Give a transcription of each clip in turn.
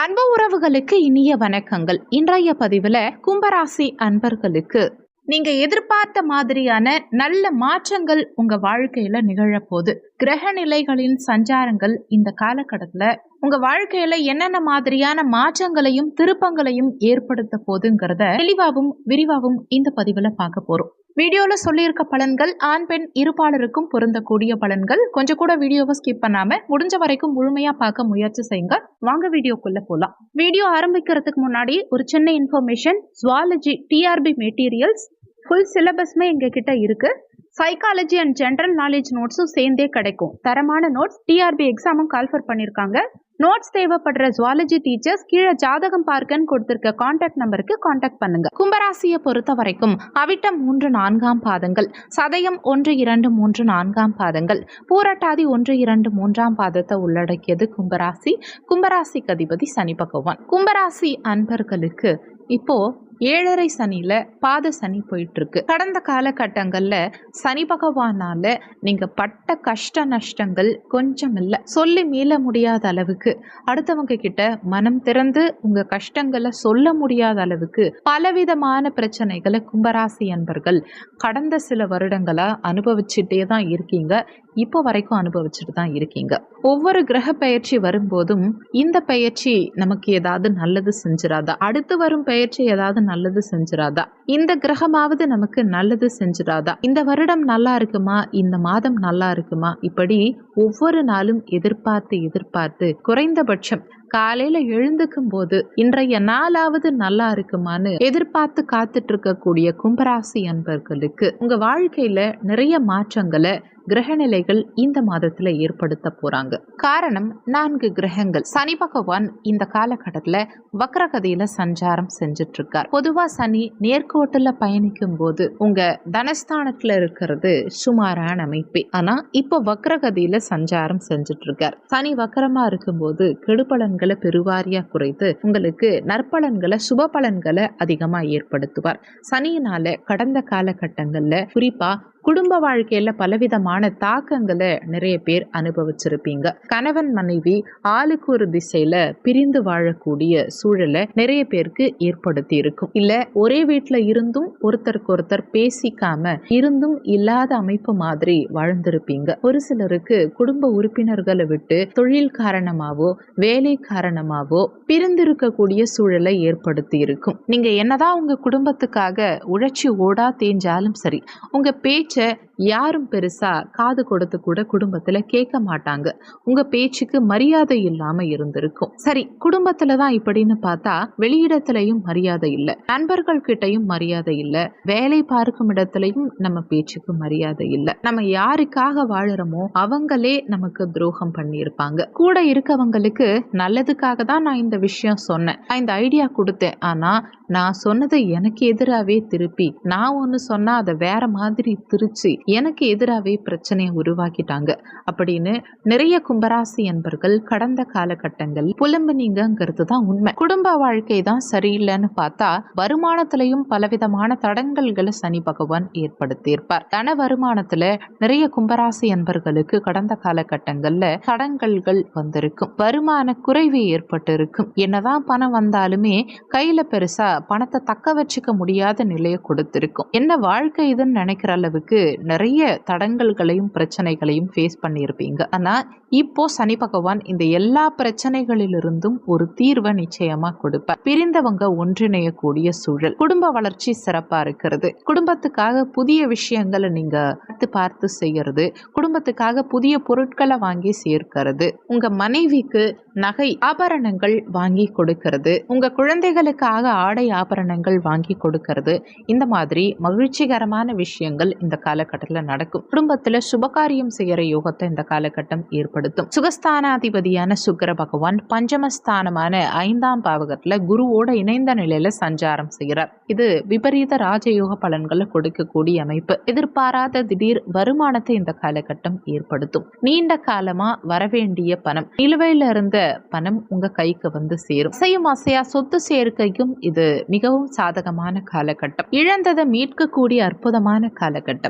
அன்பு உறவுகளுக்கு இனிய வணக்கங்கள். இன்றைய பதிவில் கும்பராசி அன்பர்களுக்கு நீங்க எதிர்பார்த்த மாதிரியான நல்ல மாற்றங்கள் உங்க வாழ்க்கையில நிகழப்போகுது. கிரக நிலைகளின் சஞ்சாரங்கள் இந்த காலகட்டத்தில் உங்க வாழ்க்கையில என்னென்ன மாதிரியான மாற்றங்களையும் திருப்பங்களையும் ஏற்படுத்த போகுதுங்கிறத தெளிவாகவும் விரிவாகவும் இந்த பதிவுல பார்க்க போறோம். வீடியோல சொல்லியிருக்க பலன்கள் ஆண் பெண் இருபாளருக்கும் பொருந்தக்கூடிய பலன்கள். கொஞ்சம் கூட வீடியோவை ஸ்கிப் பண்ணாம முடிஞ்ச வரைக்கும் முழுமையா பார்க்க முயற்சி செய்யுங்க. வாங்க வீடியோக்குள்ள போலாம். வீடியோ ஆரம்பிக்கிறதுக்கு முன்னாடி ஒரு சின்ன information zoology TRB materials full சிலபஸ்மே எங்க கிட்ட இருக்கு. சைக்காலஜி அண்ட் ஜென்ரல் நாலேஜ் நோட்ஸும் சேர்ந்தே கிடைக்கும். தரமான நோட்ஸ் டிஆர்பி எக்ஸாமும் கால்ஃபர் பண்ணியிருக்காங்க நோட்ஸ் தேவைப்படுற ஜுவாலஜி டீச்சர்ஸ் கீழே ஜாதகம் பார்க்கன்னு கொடுத்திருக்க காண்டாக்ட் நம்பருக்கு காண்டாக்ட் பண்ணுங்க. கும்பராசியை பொறுத்த வரைக்கும் அவிட்டம் மூன்று நான்காம் பாதங்கள் சதயம் ஒன்று இரண்டு மூன்று நான்காம் பாதங்கள் பூரட்டாதி ஒன்று இரண்டு மூன்றாம் பாதத்தை உள்ளடக்கியது கும்பராசி. கும்பராசிக்கு அதிபதி சனி பகவான். கும்பராசி அன்பர்களுக்கு இப்போ ஏழரை சனியில் பாத சனி போயிட்டுருக்கு. கடந்த காலகட்டங்களில் சனி பகவானால் நீங்கள் பட்ட கஷ்ட நஷ்டங்கள் கொஞ்சம் இல்லை. சொல்லி மீள முடியாத அளவுக்கு அடுத்தவங்க கிட்ட மனம் திறந்து உங்கள் கஷ்டங்களை சொல்ல முடியாத அளவுக்கு பலவிதமான பிரச்சனைகளை கும்பராசி அன்பர்கள் கடந்த சில வருடங்களாக அனுபவிச்சுட்டே தான் இருக்கீங்க. இப்போ வரைக்கும் அனுபவிச்சுட்டு தான் இருக்கீங்க. ஒவ்வொரு கிரக பயிற்சி வரும்போதும் இந்த பயிற்சி நமக்கு ஏதாவது நல்லது செஞ்சிடாதா அடுத்து வரும் பயிற்சி ஏதாவது நல்லது செஞ்சிடாதா இந்த கிரகமாவது நமக்கு நல்லது செஞ்சிடாதா இந்த வருடம் நல்லா இருக்குமா? இந்த மாதம் நல்லா இருக்குமா? இப்படி ஒவ்வொரு நாளும் எதிர்பார்த்து எதிர்பார்த்து குறைந்தபட்சம் காலையில எழுந்துக்கும் போது இன்றைய நாளாவது நல்லா இருக்குமான்னு எதிர்பார்த்து காத்துட்டு இருக்கக்கூடிய கும்பராசி அன்பர்களுக்கு உங்க வாழ்க்கையில நிறைய மாற்றங்களை கிரகநிலைகள் இந்த மாதத்துல ஏற்படுத்த போறாங்க. காரணம் நான்கு கிரகங்கள். சனி பகவான் இந்த காலகட்டத்துல வக்ரகதியில சஞ்சாரம் செஞ்சுட்டு இருக்கார் பொதுவா சனி நேர்கோட்டுல பயணிக்கும் போது உங்க தனஸ்தானத்துல இருக்கிறது சுமாரான அமைப்பு. ஆனா இப்ப வக்ரகதியில சஞ்சாரம் செஞ்சுட்டு இருக்கார் சனி வக்கரமா இருக்கும்போது கெடுபலன்களை பெருவாரியா குறைத்து உங்களுக்கு நற்பலன்களை சுப பலன்களை அதிகமா ஏற்படுத்துவார். சனியினால கடந்த காலகட்டங்கள்ல குறிப்பா குடும்ப வாழ்க்கையில பலவிதமான தாக்கங்களை நிறைய பேர் அனுபவிச்சிருப்பீங்க. கணவன் மனைவி ஆளுக்கு ஒரு திசையில பிரிந்து வாழக்கூடிய சூழலை நிறைய பேருக்கு ஏற்படுத்தி இருக்கும். இல்ல ஒரே வீட்டுல இருந்தும் ஒருத்தருக்கு ஒருத்தர் பேசிக்காம இருந்தும் இல்லாத அமைப்பு மாதிரி வாழ்ந்திருப்பீங்க. ஒரு சிலருக்கு குடும்ப உறுப்பினர்களை விட்டு தொழில் காரணமாவோ வேலை காரணமாவோ பிரிந்திருக்கக்கூடிய சூழலை ஏற்படுத்தி இருக்கும். நீங்க என்னதான் உங்க குடும்பத்துக்காக உழைச்சி ஓடா தேஞ்சாலும் சரி உங்க பே யாரும் பெருசா காது கொடுத்து கூட குடும்பத்துல கேட்க மாட்டாங்க. உங்க பேச்சுக்கு மரியாதை இல்லாம இருந்திருக்கும். சரி குடும்பத்துல தான் இப்படின்னு பார்த்தா வெளியிடத்திலையும் மரியாதை இல்லை. நண்பர்கள் கிட்டயும் மரியாதை இல்லை. வேலை பார்க்கும் இடத்துலயும் நம்ம பேச்சுக்கு மரியாதை இல்லை. நம்ம யாருக்காக வாழறோமோ அவங்களே நமக்கு துரோகம் பண்ணியிருப்பாங்க. கூட இருக்கவங்களுக்கு நல்லதுக்காக தான் நான் இந்த விஷயம் சொன்னேன். நான் இந்த ஐடியா கொடுத்தேன். ஆனா நான் சொன்னதை எனக்கு எதிராகவே திருப்பி நான் ஒன்று சொன்னா அதை வேற மாதிரி திருச்சி. எனக்கு எதிராகவே பிரச்சனையை உருவாக்கிட்டாங்க. அப்படின்னு நிறைய கும்பராசி என்பர்கள் கடந்த காலகட்டங்கள் புலம்புனீங்கிறது தான் உண்மை. குடும்ப வாழ்க்கை தான் சரியில்லைன்னு பார்த்தா வருமானத்திலையும் பலவிதமான தடங்கல்களை சனி பகவான் ஏற்படுத்தியிருப்பார். தன வருமானத்துல நிறைய கும்பராசி என்பர்களுக்கு கடந்த காலகட்டங்கள்ல தடங்கல்கள் வந்திருக்கும். வருமான குறைவு ஏற்பட்டு இருக்கும் என்னதான் பணம் வந்தாலுமே கையில பெருசா பணத்தை தக்க வச்சுக்க முடியாத நிலையை கொடுத்திருக்கும். என்ன வாழ்க்கை இதுன்னு நினைக்கிற அளவுக்கு நிறைய தடங்கல்களையும் பிரச்சனைகளையும் ஃபேஸ் பண்ணியிருப்பீங்க. ஆனா இப்போ சனி பகவான் இந்த எல்லா பிரச்சனைகளிலிருந்தும் ஒரு தீர்வை நிச்சயமா கொடுப்பார். பிரிந்தவங்க ஒன்றிணையக்கூடிய சூழல். குடும்ப வளர்ச்சி சிறப்பா இருக்கிறது. குடும்பத்துக்காக புதிய விஷயங்களை நீங்க பார்த்து பார்த்து செய்யறது. குடும்பத்துக்காக புதிய பொருட்களை வாங்கி சேர்க்கிறது. உங்க மனைவிக்கு நகை ஆபரணங்கள் வாங்கி கொடுக்கிறது. உங்க குழந்தைகளுக்காக ஆடை ஆபரணங்கள் வாங்கி கொடுக்கிறது. இந்த மாதிரி மகிழ்ச்சிகரமான விஷயங்கள் இந்த காலகட்டத்தில் நடக்கும். குடும்பத்துல சுபகாரியம் செய்கிற யோகத்தை இந்த காலகட்டம் ஏற்படுத்தும். சுகஸ்தானாதிபதியான சுக்கிர பகவான் பஞ்சமஸ்தானமான ஐந்தாம் பாவகத்துல குருவோட இணைந்த நிலையில சஞ்சாரம் செய்கிறார் இது விபரீத ராஜயோக பலன்களை கொடுக்கக்கூடிய அமைப்பு. எதிர்பாராத திடீர் வருமானத்தை இந்த காலகட்டம் ஏற்படுத்தும். நீண்ட காலமா வரவேண்டிய பணம். நிலுவையில இருந்த பணம் உங்க கைக்கு வந்து சேரும். செய்யும் அசையா சொத்து சேர்க்கைக்கும் இது மிகவும் சாதகமான காலகட்டம். இழந்ததை மீட்கக்கூடிய அற்புதமான காலகட்டம்.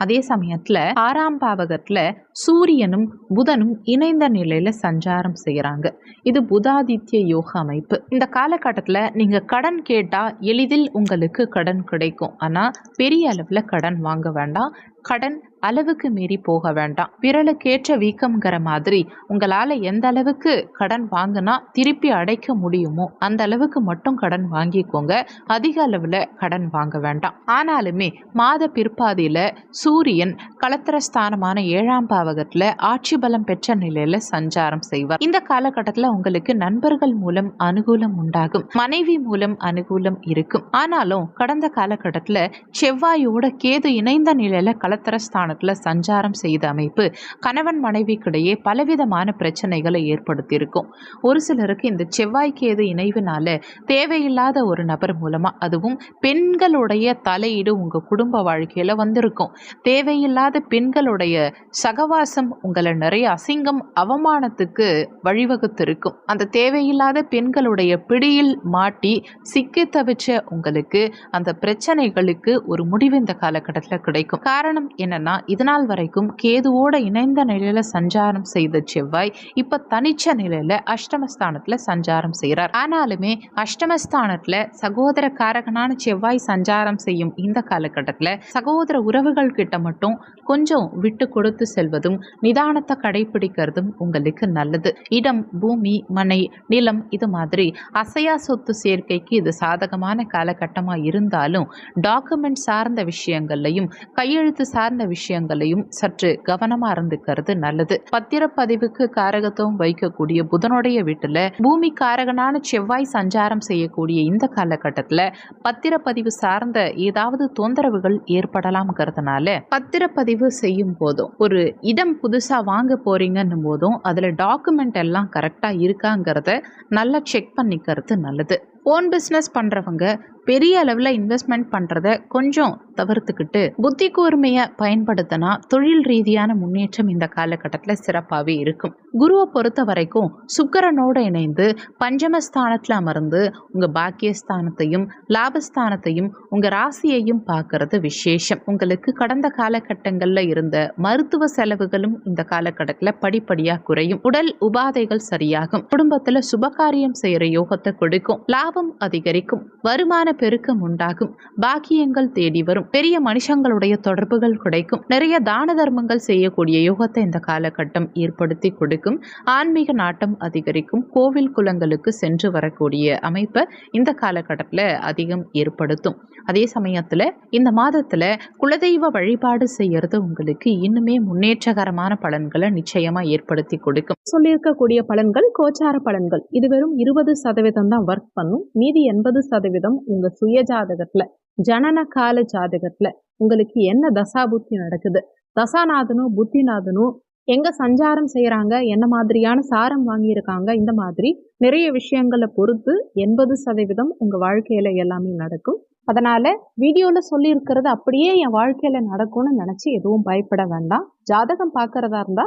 அதே சமயத்துல ஆறாம் பாவகத்துல சூரியனும் புதனும் இணைந்த நிலையில சஞ்சாரம் செய்யறாங்க இது புதாதித்ய யோக அமைப்பு. இந்த காலகட்டத்துல நீங்க கடன் கேட்டா எளிதில் உங்களுக்கு கடன் கிடைக்கும். ஆனா பெரிய அளவுல கடன் வாங்க வேண்டாம். கடன் அளவுக்கு மீறி போக வேண்டாம். விரலுக்கேற்ற வீக்கம்ங்கிற மாதிரி உங்களால் எந்த அளவுக்கு கடன் வாங்கினா திருப்பி அடைக்க முடியுமோ அந்த அளவுக்கு மட்டும் கடன் வாங்கிக்கோங்க. அதிக அளவில் கடன் வாங்க வேண்டாம். ஆனாலுமே மாத பிற்பாதியில் சூரியன் கலத்திரஸ்தானமான ஏழாம் பாவகத்தில் ஆட்சி பலம் பெற்ற நிலையில் சஞ்சாரம் செய்வார். இந்த காலகட்டத்தில் உங்களுக்கு நண்பர்கள் மூலம் அனுகூலம் உண்டாகும். மனைவி மூலம் அனுகூலம் இருக்கும். ஆனாலும் கடந்த காலகட்டத்தில் செவ்வாயோட கேது இணைந்த நிலையில் கலத்திரஸ்தானத்தில் சஞ்சாரம் செய்த அமைப்பு கணவன் மனைவிக்கிடையே பலவிதமான பிரச்சனைகளை ஏற்படுத்தியிருக்கும். ஒரு சிலருக்கு இந்த செவ்வாய் கேது இணைவினால தேவையில்லாத ஒரு நபர் மூலமாக அதுவும் பெண்களுடைய தலையீடு உங்கள் குடும்ப வாழ்க்கையில் வந்திருக்கும். தேவையில்லாத பெண்களுடைய சகவாசம் உங்களை நிறைய அசிங்கம் அவமானத்துக்கு வழிவகுத்திருக்கும். அந்த தேவையில்லாத பெண்களுடைய பிடியில் மாட்டி சிக்கி தவிச்ச உங்களுக்கு அந்த பிரச்சனைகளுக்கு ஒரு முடிவு இந்த காலகட்டத்தில் கிடைக்கும். காரணம் என்னன்னா இதனால் வரைக்கும் கேதுவோட இணைந்த நிலையில சஞ்சாரம் செய்த செவ்வாய் இப்ப தனிச்ச நிலையில அஷ்டமஸ்தானத்துல சஞ்சாரம் செய்கிறார் ஆனாலுமே அஷ்டமஸ்தானத்துல சகோதர காரகனான செவ்வாய் சஞ்சாரம் செய்யும் இந்த காலகட்டத்தில் சகோதர உறவுகள் கிட்ட மட்டும் கொஞ்சம் விட்டு கொடுத்து செல்வதும் நிதானத்தை கடைபிடிக்கிறதும் உங்களுக்கு நல்லது. இடம் பூமி மனை நிலம் இது மாதிரி அசையா சொத்து சேர்க்கைக்கு இது சாதகமான காலகட்டமாக இருந்தாலும் டாக்குமெண்ட் சார்ந்த விஷயங்கள்லையும் கையெழுத்து சார்ந்த விஷயங்களையும் சற்று கவனமாக இருந்துக்கிறது நல்லது. பத்திரப்பதிவுக்கு காரகத்துவம் வைக்கக்கூடிய புதனுடைய வீட்டில் பூமி காரகனான செவ்வாய் சஞ்சாரம் செய்யக்கூடிய இந்த காலகட்டத்தில் பத்திரப்பதிவு சார்ந்த ஏதாவது தொந்தரவுகள் ஏற்படலாம்ங்கிறதுனால பத்திரப்பதிவு செய்யும் போதும் ஒரு இடம் புதுசாக வாங்க போறீங்கன்னும் போதும் அதில் டாக்குமெண்ட் எல்லாம் கரெக்டாக இருக்காங்கிறத நல்லா செக் பண்ணிக்கிறது நல்லது. ஓன் பிஸ்னஸ் பண்ணுறவங்க பெரிய அளவில் இன்வெஸ்ட்மெண்ட் பண்ணுறத கொஞ்சம் தவிர்த்துக்கிட்டு புத்தி கூர்மையை பயன்படுத்தினா தொழில் ரீதியான முன்னேற்றம் இந்த காலகட்டத்தில் சிறப்பாகவே இருக்கும். குருவை பொறுத்த வரைக்கும் சுக்கரனோடு இணைந்து பஞ்சமஸ்தானத்தில் அமர்ந்து உங்கள் பாக்கியஸ்தானத்தையும் லாபஸ்தானத்தையும் உங்கள் ராசியையும் பார்க்கறது விசேஷம். உங்களுக்கு கடந்த காலகட்டங்களில் இருந்த மருத்துவ செலவுகளும் இந்த காலகட்டத்தில் படிப்படியாக குறையும். உடல் உபாதைகள் சரியாகும். குடும்பத்தில் சுபகாரியம் செய்கிற யோகத்தை கொடுக்கும். லாபம் அதிகரிக்கும். வருமான பெருக்கம் உண்டாகும். பாக்கியங்கள் தேடி வரும். பெரிய மனுஷங்களுடைய தொடர்புகள் கிடைக்கும் நிறைய தான தர்மங்கள் செய்யக்கூடிய யோகத்தை இந்த காலகட்டம் ஏற்படுத்தி கொடுக்கும். ஆன்மீக நாட்டம் அதிகரிக்கும். கோவில் குலங்களுக்கு சென்று வரக்கூடிய அமைப்பை இந்த காலகட்டத்தில் அதிகம் ஏற்படுத்தும். அதே சமயத்தில் இந்த மாதத்தில் குலதெய்வ வழிபாடு செய்யறது உங்களுக்கு இன்னுமே முன்னேற்றகரமான பலன்களை நிச்சயமாக ஏற்படுத்தி கொடுக்கும். சொல்லியிருக்கக்கூடிய பலன்கள் கோச்சார பலன்கள். இது வெறும் இருபது சதவீதம் தான் ஒர்க் பண்ணும். மீதி எண்பது சதவீதம் உங்க சுய ஜாதகத்துல ஜனன கால ஜாதகத்துல உங்களுக்கு என்ன தசாபுத்தி நடக்குது? தசாநாதனும் புத்திநாதனும் எங்க சஞ்சாரம் செய்யறாங்க என்ன மாதிரியான சாரம் வாங்கியிருக்காங்க? இந்த மாதிரி நிறைய விஷயங்களை பொறுத்து எண்பது சதவீதம் உங்க வாழ்க்கையில எல்லாமே நடக்கும். அதனால வீடியோல சொல்லியிருக்கிறது அப்படியே என் வாழ்க்கையில நடக்கும்னு நினைச்சு எதுவும் பயப்பட வேண்டாம். ஜாதகம் பாக்குறதா இருந்தா